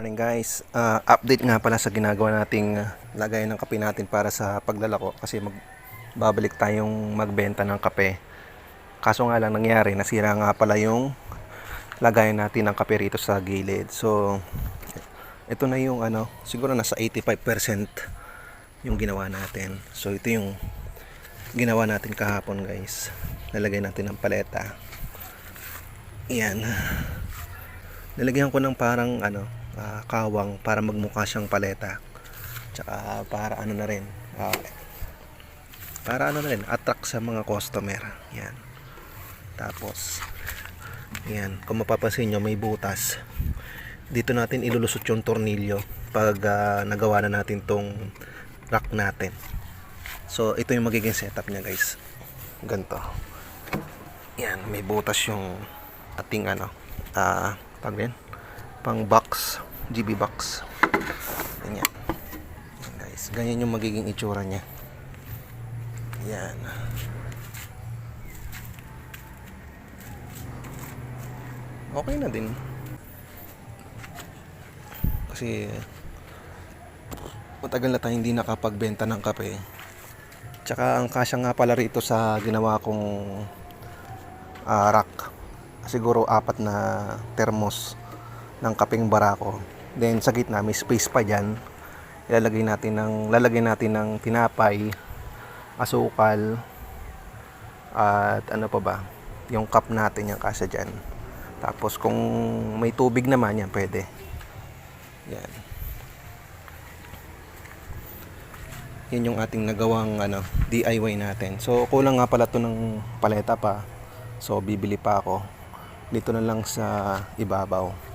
Morning guys. Ah, update nga pala sa ginagawa nating ah, lagay ng kape natin para sa paglalako kasi mag babalik tayong magbenta ng kape. Kaso nga lang nangyari, nasira nga pala yung lagayan natin ng kape rito sa gilid. So ito na yung ano, siguro nasa 85% yung ginawa natin. So ito yung ginawa natin kahapon guys. Nalagay natin ng paleta. Yan. Nilagyan ko ng parang ano, ah, kawang para magmukha siyang paleta. Tsaka para ano na rin, ah, para ano na rin, attract sa mga customer. Yan. Tapos, yan, kung mapapansin nyo, may butas. Dito natin ilulusot yung tornilyo pag ah, nagawa na natin tong rack natin. So, ito yung magiging setup niya guys. Ganto. Yan, may butas yung ating ano, ah, tawag din, pang box, GB box. Ganyan. Yan guys, ganyan yung magiging itsura niya. Yan. Okay na din. Kasi matagal na tayo hindi nakapagbenta ng kape. Tsaka ang kasya nga pala rito sa ginawa kong ah, rack. Siguro apat na thermos ng kapeng barako. Then sa gitna may space pa diyan. Ilalagay natin ng lalagay natin ng tinapay, asukal at ano pa ba? Yung cup natin yung kasa diyan. Tapos kung may tubig naman yan pwede. Yan. Yan yung ating nagawang ano, DIY natin. So kulang nga pala to ng paleta pa. So bibili pa ako. Dito na lang sa ibabaw.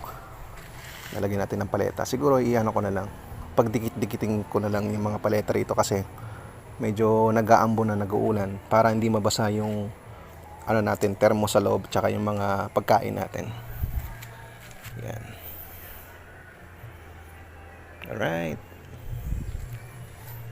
Lalagyan natin ng paleta. Siguro iyan ko na lang. Pagdikit-dikitin ko na lang yung mga paleta rito kasi medyo nag-aambo na nag-uulan para hindi mabasa yung ano natin termo sa loob tsaka yung mga pagkain natin. Yan. Alright.